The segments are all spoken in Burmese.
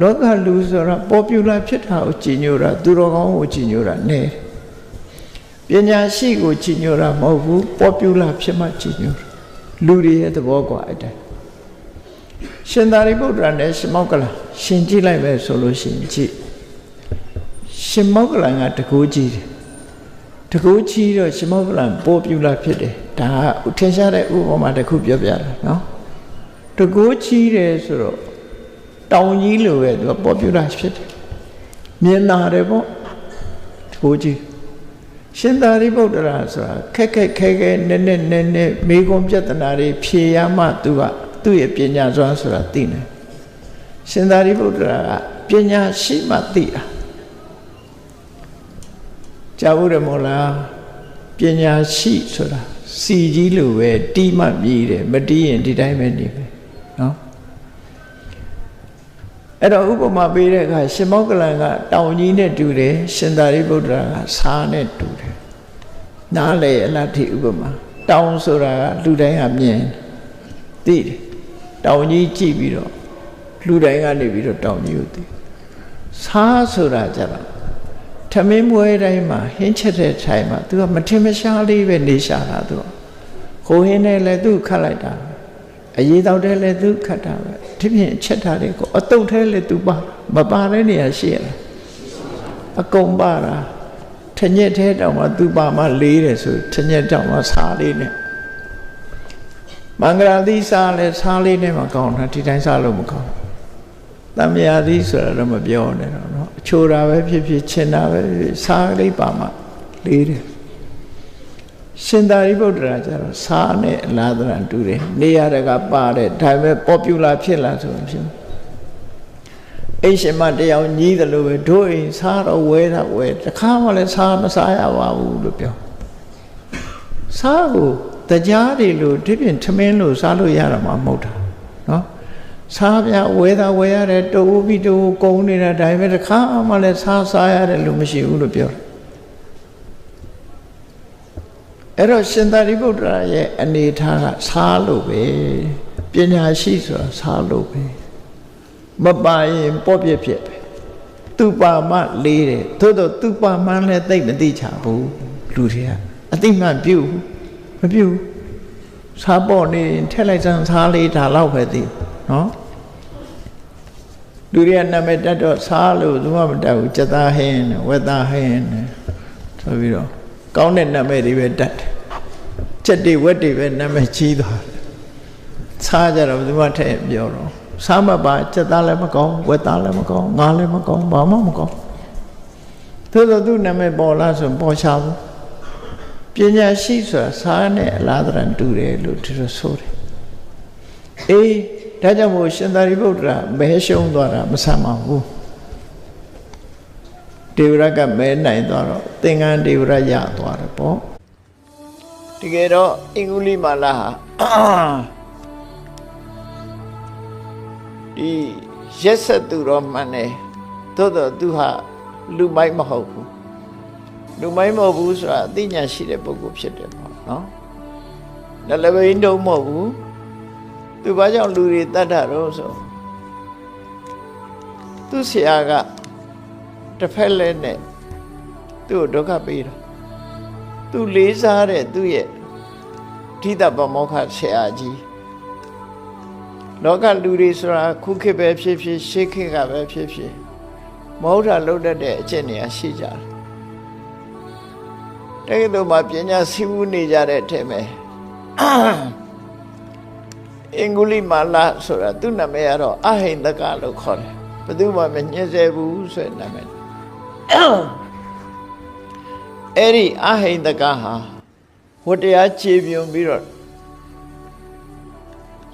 လောကလူဆိုတာပေါ်ပူလာဖြစ်တာကိုကြည်ညိုတာသူတော်ကောင်းကိုကြည်ညိုတာနဲ့ပညာရှိကိုကြည်ညိုတာမဟုတ်ဘူးပေါ်ပူလာဖြစ်မှကြည်ညိုတာလူတွေရဲ့သဘောကွာအဲ့တိုင်းရှင်သာရိပုတ္တရာနဲ့ရှင်မောက္ကလရှင်ကြည့်လိုက်ပဲဆိုလို့ရှိရင်ကြည့်ရှင်မောက္ကလကတကူကြီးတယ်တကူကြီးတော့ရှင်မောက္ကလပေါ်ပူလာဖြစ်တယ်ဒါကထင်ရှားတဲ့ဥပမာတစ်ခုပြောပြတာနော်တကူကြီးတယ်ဆိုတော့ တောင်ကြီးလိုပဲသူကပေါ်ပြူလာဖြစ်တယ်မြင်လာတယ်ပေါ့တကူကြီးရှင်သာရိပုတ္တရာဆိုတာခက်ခက်ခဲခဲနဲ့နဲ့နဲ့နဲ့မိဂုံပြဿနာတွေဖြေရမှသူကသူ့ရဲ့ပညာစွမ်းဆိုတာသိတယ်ရှင်သာရိပုတ္တရာကပညာရှိမှသိတာကြားဘူးတယ်မို့လားပညာရှိဆိုတာစီကြီးလိုပဲတီးမှမြည်တယ်မတီးရင်ဒီတိုင်းပဲနေမယ်နော် အဲ့တော့ဥပမာပေးတဲ့အခါရှင်မောက္ကလန်ကတောင်ကြီးနဲ့တူတယ်ရှင်သာရိပုတ္တရာကဆားနဲ့တူတယ်နားလေအလားထိဥပမာတောင်ဆိုတာကလူတိုင်းကမြင်သိတယ်တောင်ကြီးကြည့်ပြီးတော့လူတိုင်းကနေပြီးတော့တောင်ကြီးကိုသိဆားဆိုတာကြတော့ထမင်းပွဲတိုင်းမှာဟင်းချက်တဲ့ထိုင်မှာသူကမထင်မရှားလေးပဲနေရှာတာသူကခိုးဟင်းနဲ့လည်းသူ့ခတ်လိုက်တာအရေးတောက်တဲ့လည်းသူ့ခတ်တာပဲ ဒီပြင်ချက်ထားတဲ့ကိုအတုတ်ထဲလည်းသူပါမပါတဲ့နေရာရှိရလားအကုန်ပါတာထညက်ထဲတောင်မှသူပါမှလေးတယ်ဆိုထညက်တောင်မှစားလေးနဲ့မင်္ဂလာသီးစားလဲစားလေးနဲ့မကောင်းတာဒီတိုင်းစားလို့မကောင်းတမယာသီးဆိုတာတော့မပြောနဲ့တော့เนาะအချိုတာပဲဖြစ်ဖြစ်ချင်တာပဲဖြစ်စားလေးပါမှလေးတယ် ရှင်သာရိပုတ္တရာကျတော့စားနဲ့အလားတရတူတယ်နေရတကပါတဲ့ဒါပေမဲ့ပေါ်ပူလာဖြစ်လာဆိုရင်ဖြစ်အိရှင်မတယောက်ညီးတယ်လို့ပဲတို့အိမ်စားတော့ဝဲတာဝဲတခါမှလည်းစားမစားရပါဘူးလို့ပြောစားကိုတရားတွေလို့ဒီပြင်ထမင်းလို့စားလို့ရတာမှမဟုတ်တာနော်စားပြဝဲတာဝဲရတယ်တူပြီးတူကုန်းနေတာဒါပေမဲ့တခါမှလည်းစားစားရတယ်လို့မရှိဘူးလို့ပြောတယ် အဲ့တော့ရှင်သာရိပုတ္တရာရဲ့အနေထားကစားလို့ပဲပညာရှိဆိုတာစားလို့ပဲမပါရင်ပေါ့ပြက်ပြက်ပဲသူပါမှလေးတယ်သို့တော့သူပါမှလည်းသိမသိချဘူးလူတွေကအတိမှန်ပြုမပြုစားပေါ့နေထက်လိုက်စမ်းစားလေးဒါတော့ပဲသိနော်လူတွေကနာမည်တက်တော့စားလို့သူမှမတက်ဘူးစက်သားဟင်းဝက်သားဟင်းဆိုပြီးတော့ ကောင်းတဲ့နာမည်တွေပဲတတ်တယ်။ချက်တွေဝက်တွေပဲနာမည်ကြီးသွားတယ်။စားကြတော့ဘယ်သူမှထည့်ပြောတော့စားမပါချက်သားလည်းမကောင်းဝက်သားလည်းမကောင်းငါလည်းမကောင်းဘာမှမကောင်း။သို့သောသူနာမည်ပေါ်လာဆိုပေါ်ချဘူး။ပညာရှိဆိုတာစားနဲ့အလားတရန်တူတယ်လို့သူတို့ဆိုတယ်။အေးဒါကြောင့်မို့ရှင်သာရိပုတ္တရာမဲရှုံးသွားတာမဆမ်းပါဘူး။ ဒေဝရကမဲနိုင်သွားတော့သင်္ကန်းဒေဝရရသွားတယ်ပေါ့တကယ်တော့အင်္ဂုလိမာလာဟာဒီရက်ဆက်သူတော့မှန်တယ်သို့တော့သူဟာလူမိုက်မဟုတ်ဘူးလူမိုက်မဟုတ်ဘူးဆိုတာအသိဉာဏ်ရှိတဲ့ပုဂ္ဂိုလ်ဖြစ်တယ်ပေါ့နော်လည်းလည်းဘင်းတော့မဟုတ်ဘူးသူဘာကြောင့်လူတွေတတ်တာတော့ဆိုသူဆရာက တစ်ဖက်လဲနဲ့သူ့ကိုဒုက္ခပေးတာသူလေးစားတဲ့သူ့ရဲ့ဓိတပမောခဆရာကြီးလောကလူတွေဆိုတာခုခေတ်ပဲဖြစ်ဖြစ်ရှေးခေတ်ကပဲဖြစ်ဖြစ်မဟုတ်တာလုပ်တတ်တဲ့အကျင့်တွေရှိကြတယ်တကယ်လို့မှပညာစီးပူးနေကြတဲ့အထက်မှာအင်္ဂုလိမာလာဆိုတာသူ့နာမည်ကတော့အဟိန္ဒကလို့ခေါ်တယ်ဘယ်သူမှမညှင်းဆဲဘူးဆိုတဲ့နာမည် အဲ့ဒီအဟိန္ဒကဟာဝတ္တရားခြေပြုံပြီးတော့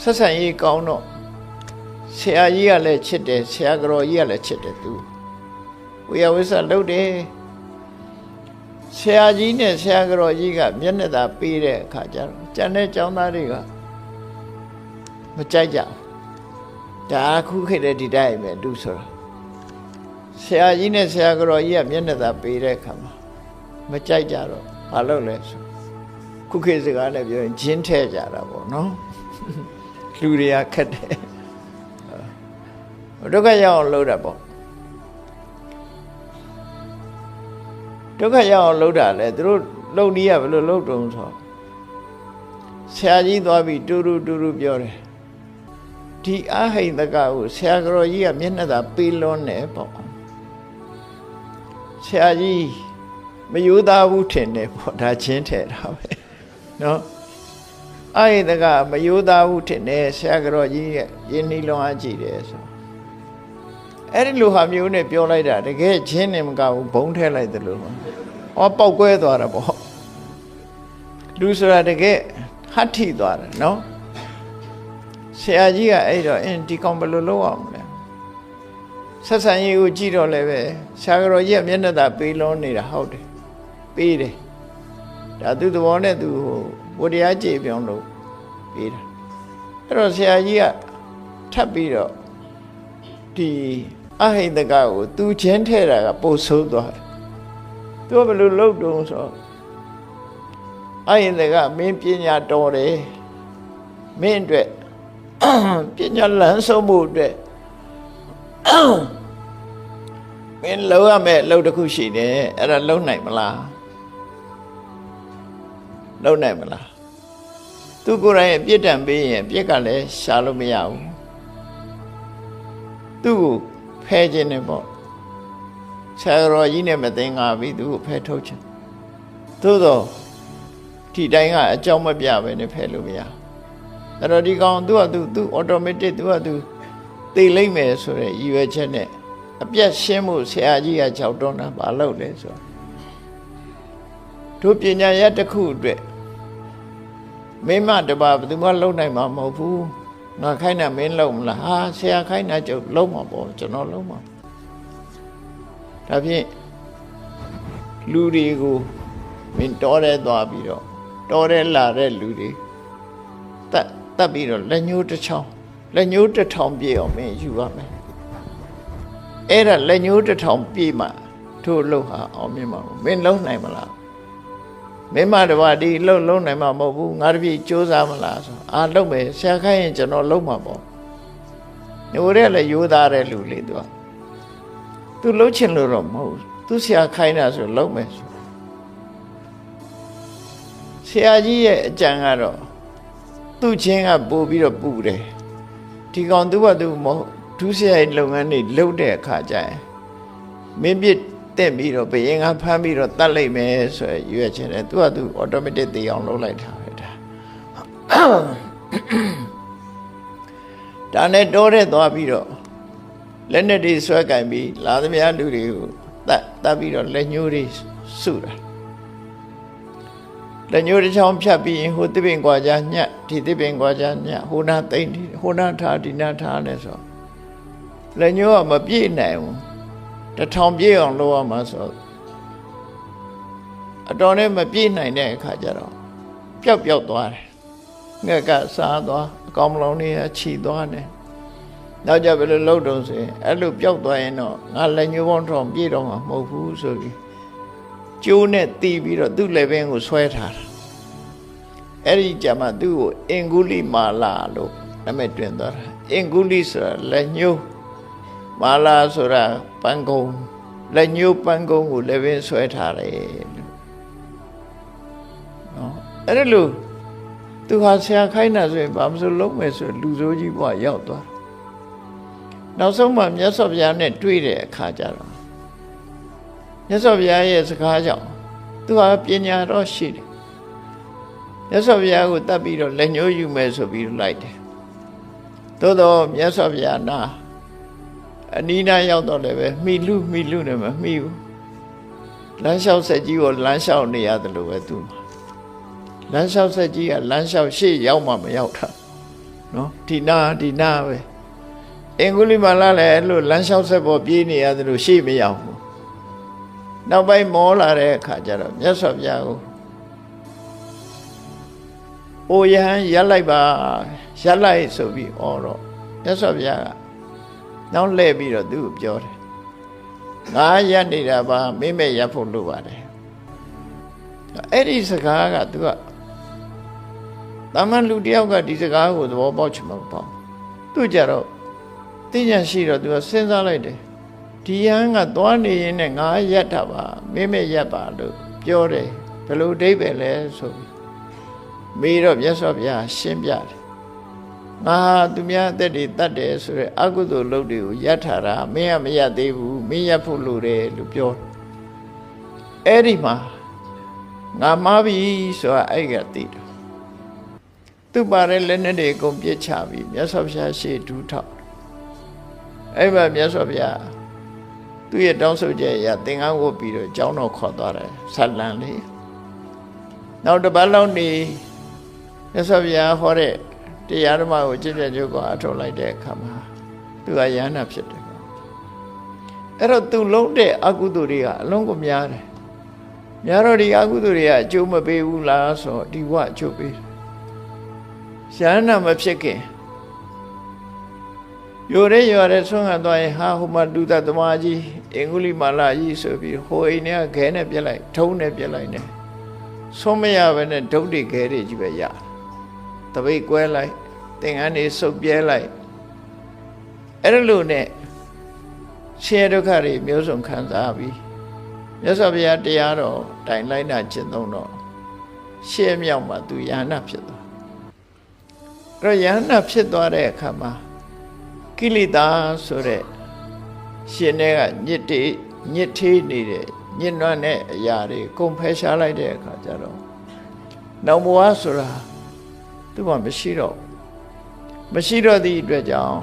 ဆက်ဆံရေးကောင်းတော့ဆရာကြီးကလည်းချစ်တယ်ဆရာကတော်ကြီးကလည်းချစ်တယ်သူဝေယဝိဆလုပ်တယ်ဆရာကြီးနဲ့ဆရာကတော်ကြီးကမျက်နှာသာပေးတဲ့အခါကျတော့ကျန်တဲ့ကျောင်းသားတွေကမကြိုက်ကြဘူးဒါခုခေတ်တဲ့ဒီတိုင်းပဲသူဆိုတာ ဆရာကြီးနဲ့ဆရာကတော်ကြီးကမျက်နှာသာပေးတဲ့အခါမှာမကြိုက်ကြတော့ဘာလုပ်လဲဆိုခုခေတ်စကားနဲ့ပြောရင်ဂျင်းထဲကြတာပေါ့နော်လူတွေကခက်တယ်ဒုက္ခရောက်အောင်လုပ်တာပေါ့ဒုက္ခရောက်အောင်လုပ်တာလေသူတို့လုပ်နည်းကဘယ်လိုလုပ်တုံးဆိုဆရာကြီးသွားပြီးတူတူတူတူပြောတယ်ဒီအဟိန္ဒကကိုဆရာကတော်ကြီးကမျက်နှာသာပေးလွန်းတယ်ပေါ့ ဆရာကြီးမယူသားဘူးထင်တယ်ပေါ့ဒါချင်းထဲတာပဲနော်အဟိန္ဒကမယူသားဘူးထင်တယ်ဆရာကတော်ကြီးရဲ့ယင်းနှီးလွန်အားကြည့်တယ်ဆိုအဲ့ဒီလိုဟာမျိုးနဲ့ပြောလိုက်တာတကယ်ချင်းနေမကဘူးဘုံထဲလိုက်တယ်လို့ဟောပောက်ကွဲသွားတာပေါ့လူဆိုတာတကယ်ဟတ်ထိသွားတယ်နော်ဆရာကြီးကအဲ့တော့အင်းဒီကောင်ဘယ်လိုလုပ်အောင်လဲ ဆက်ဆံရေးကိုကြည့်တော့လည်းပဲဆရာတော်ကြီးကမျက်နှာသာပေးလုံးနေတာဟုတ်တယ်ပေးတယ်ဒါသူသဘောနဲ့သူဟိုဝတရားကြည်ပြောင်းလို့ပေးတာအဲ့တော့ဆရာကြီးကထပ်ပြီးတော့ဒီအဟိတကကိုသူချင်းထဲတာကပို့ဆိုးသွားတယ်သူကဘယ်လိုလုပ်တုံးဆိုတော့အဟိတကမင်းပညာတော်တယ်မင်းအတွက်ပညာလန်းဆုံးမှုအတွက် မင်းလုံးရမယ်အလုပ်တစ်ခုရှိတယ်အဲ့ဒါလုံးနိုင်မလားလုံးနိုင်မလားသူကိုယ်တိုင်အပြစ်ဒဏ်ပေးရင်အပြစ်ကလည်းရှာလို့မရဘူးသူ့ကိုဖဲခြင်းနဲ့ပေါ့ဆရာတော်ကြီးနဲ့မသိငါပြီသူ့ကိုဖဲထုတ်ခြင်းသို့တော့ဒီတိုင်းကအကြောင်းမပြပဲနဲ့ဖဲလို့မရဘူးအဲ့တော့ဒီကောင်သူ့ဟာသူသူ automatic သူ့ဟာသူသိလိမ့်မယ်ဆိုတဲ့ရည်ရွယ်ချက်နဲ့ အပြတ်ရှင်းမှုဆရာကြီးကကြောက်တွန်းတာမလုပ်လဲဆိုတို့ပညာရတစ်ခုအတွက်မိမတပါဘယ်သူမှလုံနိုင်မှာမဟုတ်ဘူးငါခိုင်းတာမင်းလုံမလားဟာဆရာခိုင်းတာကျုပ်လုံမှာပေါ့ကျွန်တော်လုံမှာဒါဖြင့်လူတွေကိုမင်းတော်ရဲသွားပြီးတော့တော်ရဲလာတဲ့လူတွေတက်တက်ပြီးတော့လက်ညှိုးတစ်ချောင်းလက်ညှိုးတစ်ထောင်ပြည့်အောင်မင်းယူရမယ် အဲ့ဒါလက်ညှိုးတစ်ထောင်ပြည့်မှထို့လှုပ်ဟာအောင်မြင်မှာမင်းလုံးနိုင်မလားမင်းမတပါဒီလှုပ်လုံးနိုင်မှာမဟုတ်ဘူးငါတပြည့်စူးစမ်းမလားဆိုအာလှုပ်မယ်ဆရာခိုင်းရင်ကျွန်တော်လှုပ်မှာပေါ့ညိုတဲ့လည်းယူသားတဲ့လူလေးသူကသူလှုပ်ချင်လို့တော့မဟုတ်သူဆရာခိုင်းတာဆိုလှုပ်မယ်ဆိုဆရာကြီးရဲ့အကြံကတော့သူ့ချင်းကပို့ပြီးတော့ပူတယ်ဒီကောင်သူ့ဘာသူမဟုတ် ဒုစရိုက်လုပ်ငန်းတွေလုပ်တဲ့အခါကျရင်မင်းပြစ်တက်ပြီးတော့ဘယင်ကဖမ်းပြီးတော့တတ်လိုက်မယ်ဆိုရရွေးချင်တယ်သူကသူ automatic တေးအောင်လုပ်လိုက်တာပဲဒါဒါနဲ့တိုးတဲ့သွားပြီးတော့လက်နဲ့တွေဆွဲကင်ပြီးလာသမျှလူတွေကိုတတ်တတ်ပြီးတော့လက်ညှိုးတွေစုတာလက်ညှိုးတစ်ချောင်းဖြတ်ပြီးရင်ဟိုသစ်ပင်ကွာကြညက်ဒီသစ်ပင်ကွာကြညက်ဟိုနာသိမ့်ဒီဟိုနာထားဒီနာထားလဲဆို လက်ညှိုးကမပြည့်နိုင်ဘူးတစ်ထောင်ပြည့်အောင်လုပ်ရမှာဆိုအတော်နဲ့မပြည့်နိုင်တဲ့အခါကျတော့ပျောက်ပျောက်သွားတယ်ငှက်ကစားသွားအကောင်မလုံးတွေကခြီသွားတယ်နောက်ကြဘယ်လိုလုပ်တော့ဆိုရင်အဲ့လိုပျောက်သွားရင်တော့ငါလက်ညှိုးပေါင်းထောင်ပြည့်တော့မှာမဟုတ်ဘူးဆိုပြီးကျိုးနဲ့တီးပြီးတော့သူ့လက်ဘင်းကိုဆွဲထားတာအဲ့ဒီကြမှာသူ့ကိုအင်္ဂုလိမာလာလို့နာမည်တွင်သွားတာအင်္ဂုလိဆိုတာလက်ညှိုး မာလာဆိုတာပန်းကုံလက်ညှိုးပန်းကုံကိုလက်ဘင်းဆွဲထားတယ်လို့နော်အဲ့ဒါလို့သူဟာဆရာခိုင်းတာဆိုရင်ဘာမဆိုလုံးမယ်ဆိုလူဆိုးကြီးဘဝရောက်သွားနောက်ဆုံးမှမြတ်စွာဘုရားနဲ့တွေ့တဲ့အခါကျတော့မြတ်စွာဘုရားရဲ့စကားကြောင့်သူဟာပညာတော့ရှိတယ်မြတ်စွာဘုရားကိုတတ်ပြီးတော့လက်ညှိုးယူမယ်ဆိုပြီးလိုက်တယ်သို့တော့မြတ်စွာဘုရားနာ အနီးနားရောက်တော့လည်းပဲမိလူမိလူနဲ့မမိဘူးလမ်းလျှောက်ဆက်ကြီးကိုလမ်းလျှောက်နေရတယ်လို့ပဲသူမှာလမ်းလျှောက်ဆက်ကြီးကလမ်းလျှောက်ရှေ့ရောက်မှမရောက်တာနော်ဒီနာဒီနာပဲအင်္ဂုလိမာလာလည်းအဲ့လိုလမ်းလျှောက်ဆက်ပေါ်ပြေးနေရတယ်လို့ရှေ့မရောက်ဘူးနောက်ပိုင်းမောလာတဲ့အခါကျတော့မြတ်စွာဘုရားကိုအိုယဟန်ရက်လိုက်ပါရက်လိုက်ဆိုပြီးဩတော့မြတ်စွာဘုရားက နောက်လှည့်ပြီးတော့သူ့ကိုပြောတယ်ငါရက်နေတာပါမိမဲ့ရက်ဖို့လိုပါတယ်အဲ့ဒီစကားကသူကတာမန်လူတယောက်ကဒီစကားကိုသဘောပေါက်ချင်မှာပေါ့သူကြတော့သိဉာဏ်ရှိတော့သူကစဉ်းစားလိုက်တယ်ဒီယန်းကသွားနေရင်နဲ့ငါရက်တာပါမင်းမရက်ပါလို့ပြောတယ်ဘယ်လိုအဓိပ္ပာယ်လဲဆိုပြီးမေးတော့မြတ်စွာဘုရားရှင်းပြတယ် ငါဟာသူများအသက်တွေတတ်တယ်ဆိုရဲအကုသိုလ်လုပ်တွေကိုရက်ထားတာမင်းကမရက်သေးဘူးမင်းရက်ဖို့လိုတယ်လို့ပြောတယ်အဲ့ဒီမှာငါမှားပြီဆိုတာအဲ့ကသိတယ်သူပါတဲ့လက်နဲ့တွေအကုန်ပြစ်ချပြီးမြတ်စွာဘုရားရှေ့ဒူးထောက်အဲ့မှာမြတ်စွာဘုရားသူ့ရဲ့တောင်းဆိုချက်အရသင်္ကန်းဝတ်ပြီးတော့ကျောင်းတော်ခေါ်သွားတယ်ဆတ်လန်လေးနောက်တစ်ပတ်လောက်နေမြတ်စွာဘုရားဟောတဲ့ တရားဓမ္မကိုကြည်ကြဲကြုတ်ကအထောက်လိုက်တဲ့အခါမှာသူကယန္နာဖြစ်တယ်အဲ့တော့သူလုံးတဲ့အကုသိုလ်တွေကအလုံးကိုများတယ်များတော့ဒီအကုသိုလ်တွေကအကျိုးမပေးဘူးလားဆိုတော့ဒီဘဝအကျိုးပေးတယ်ယန္နာမဖြစ်ခင်ရိုရဲရိုရဲဆွမ်းခံသွားရင်ဟာဟိုမှာလူသက်သမားကြီးအင်္ဂုလိမာလာကြီးဆိုပြီးဟိုအိမ်ထဲကခဲနဲ့ပြက်လိုက်ထုံးနဲ့ပြက်လိုက်နေဆုံးမရဘဲနဲ့ဒုတ်တွေခဲတွေကြီးပဲရတ ပိတ်ကွဲလိုက်သင်္ကန်းတွေစုပ်ပြဲလိုက်အဲ့ဒါလို့နဲ့ဆင်းရဲဒုက္ခတွေမျိုးစုံခံစားပြီးမြတ်စွာဘုရားတရားတော်တိုင်လိုက်နာကျင့်သုံးတော့ရှေ့မြောက်မှာသူယန္နာဖြစ်သွားအဲ့တော့ယန္နာဖြစ်သွားတဲ့အခါမှာကိလေသာဆိုတဲ့ရှင်တွေကညစ်တေညစ်သေးနေတဲ့ညစ်နွမ်းတဲ့အရာတွေကုန်ဖယ်ရှားလိုက်တဲ့အခါကျတော့နောင်ဘဝဆိုတာ သူ့မှာမရှိတော့ဘူးမရှိတော့သည့်အတွက်ကြောင့်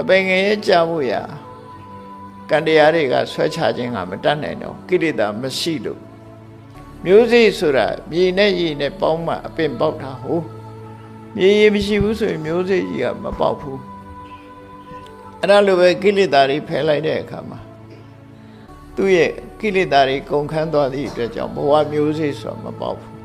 အပင်ငယ်ရဲ့ကြာဖို့ရာကံတရားတွေကဆွဲချခြင်းကမတတ်နိုင်တော့ကိလေသာမရှိလို့မျိုးစေ့ဆိုတာမြေနဲ့ရေနဲ့ပေါင်းမှအပင်ပေါက်တာဟုတ်မြေရေမရှိဘူးဆိုရင်မျိုးစေ့ကြီးကမပေါက်ဘူးအဲ့ဒါလိုပဲကိလေသာတွေဖယ်လိုက်တဲ့အခါမှာသူ့ရဲ့ကိလေသာတွေကုန်ခန်းသွားသည့်အတွက်ကြောင့်ဘဝမျိုးစေ့ဆိုတာမပေါက်ဘူး